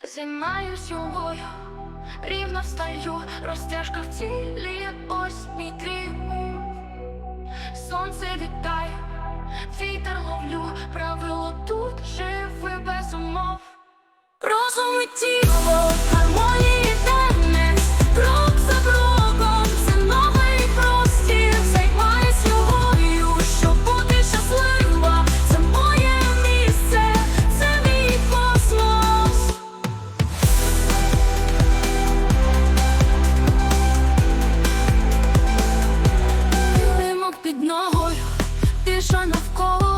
Займаюсь йогою, рівно встаю, розтяжка в тілі, ось мій дрім. Сонце вітає, тиша навколо.